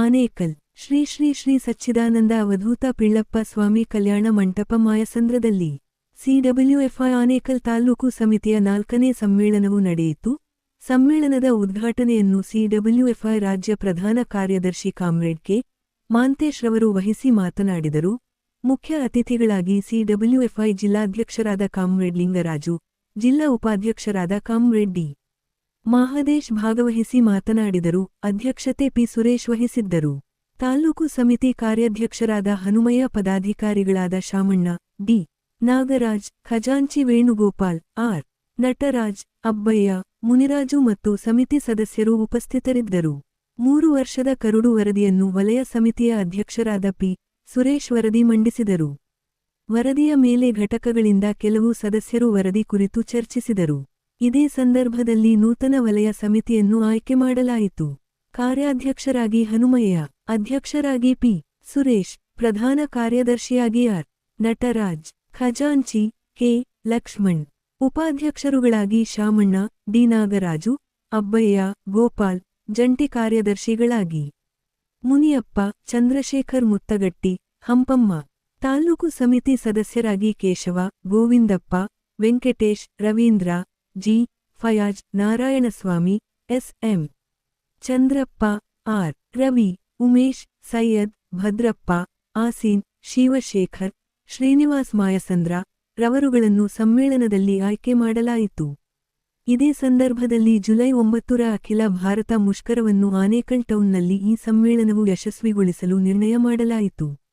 ಆನೇಕಲ್, ಶ್ರೀ ಶ್ರೀ ಶ್ರೀ ಸಚ್ಚಿದಾನಂದ ಅವಧೂತ ಪಿಳ್ಳಪ್ಪ ಸ್ವಾಮಿ ಕಲ್ಯಾಣ ಮಂಟಪ ಮಾಯಸಂದ್ರದಲ್ಲಿ. ಸಿಡಬ್ಲ್ಯೂಎಫ್ಐ ಆನೇಕಲ್ ತಾಲೂಕು ಸಮಿತಿಯ ನಾಲ್ಕನೇ ಸಮ್ಮೇಳನವು ನಡೆಯಿತು. ಸಮ್ಮೇಳನದ ಉದ್ಘಾಟನೆಯನ್ನು ಸಿಡಬ್ಲ್ಯೂಎಫ್ಐ ರಾಜ್ಯ ಪ್ರಧಾನ ಕಾರ್ಯದರ್ಶಿ ಕಾಮ್ರೇಡ್ ಕೆ. ಮಾಂತೇಶ್ ರವರು ವಹಿಸಿ ಮಾತನಾಡಿದರು. ಮುಖ್ಯ ಅತಿಥಿಗಳಾಗಿ ಸಿಡಬ್ಲ್ಯೂಎಫ್ಐ ಜಿಲ್ಲಾಧ್ಯಕ್ಷರಾದ ಕಾಮ್ರೇಡ್ ಲಿಂಗರಾಜು, ಜಿಲ್ಲಾ ಉಪಾಧ್ಯಕ್ಷರಾದ ಕಾಮ್ರೇಡ್ ಡಿ. ಮಹಾದೇಶ್ ಭಾಗವಹಿಸಿ ಮಾತನಾಡಿದರು, ಅಧ್ಯಕ್ಷತೆ ಪಿ. ಸುರೇಶ್ ವಹಿಸಿದ್ದರು. ತಾಲೂಕು ಸಮಿತಿ ಕಾರ್ಯಾಧ್ಯಕ್ಷರಾದ ಹನುಮಯ್ಯ, ಪದಾಧಿಕಾರಿಗಳಾದ ಶಾಮಣ್ಣ, ಡಿ. ನಾಗರಾಜ್, ಖಜಾಂಚಿ ವೇಣುಗೋಪಾಲ್, ಆರ್. ನಟರಾಜ್, ಅಬ್ಬಯ್ಯ, ಮುನಿರಾಜು ಮತ್ತು ಸಮಿತಿ ಸದಸ್ಯರು ಉಪಸ್ಥಿತರಿದ್ದರು. ಮೂರು ವರ್ಷದ ಕರುಡು ವರದಿಯನ್ನು ವಲಯ ಸಮಿತಿಯ ಅಧ್ಯಕ್ಷರಾದ ಪಿ. ಸುರೇಶ್ ವರದಿ ಮಂಡಿಸಿದರು. ವರದಿಯ ಮೇಲೆ ಘಟಕಗಳಿಂದ ಕೆಲವು ಸದಸ್ಯರು ವರದಿ ಕುರಿತು ಚರ್ಚಿಸಿದರು. ಇದೇ ಸಂದರ್ಭದಲ್ಲಿ ನೂತನ ವಲಯ ಸಮಿತಿಯನ್ನು ಆಯ್ಕೆ ಮಾಡಲಾಯಿತು. ಕಾರ್ಯಾಧ್ಯಕ್ಷರಾಗಿ ಹನುಮಯ್ಯ, ಅಧ್ಯಕ್ಷರಾಗಿ ಪಿ. ಸುರೇಶ್, ಪ್ರಧಾನ ಕಾರ್ಯದರ್ಶಿಯಾಗಿ ಆರ್. ನಟರಾಜ್, ಖಜಾಂಚಿ, ಕೆ. ಲಕ್ಷ್ಮಣ್, ಉಪಾಧ್ಯಕ್ಷರುಗಳಾಗಿ ಶಾಮಣ್ಣ, ಡಿ. ನಾಗರಾಜು, ಅಬ್ಬಯ್ಯ, ಗೋಪಾಲ್, ಜಂಟಿ ಕಾರ್ಯದರ್ಶಿಗಳಾಗಿ. ಮುನಿಯಪ್ಪ, ಚಂದ್ರಶೇಖರ್ ಮುತ್ತಗಟ್ಟಿ, ಹಂಪಮ್ಮ ತಾಲ್ಲೂಕು ಸಮಿತಿ ಸದಸ್ಯರಾಗಿ Keshava, Govindappa, Venkatesh, Ravindra G. Fayaz Narayanaswamy, S M. Chandrappa, R. Ravi, Umesh, Syed, Bhadrappa, Aseen, Shivashekhar, Srinivas Mayasandra ರವರುಗಳನ್ನು ಸಮ್ಮೇಳನದಲ್ಲಿ ಆಯ್ಕೆ ಮಾಡಲಾಯಿತು. ಇದೇ ಸಂದರ್ಭದಲ್ಲಿ ಜುಲೈ ಒಂಬತ್ತರ ಅಖಿಲ ಭಾರತ ಮುಷ್ಕರವನ್ನು ಆನೇಕಲ್ ಟೌನ್ನಲ್ಲಿ ಈ ಸಮ್ಮೇಳನವು ಯಶಸ್ವಿಗೊಳಿಸಲು ನಿರ್ಣಯ ಮಾಡಲಾಯಿತು.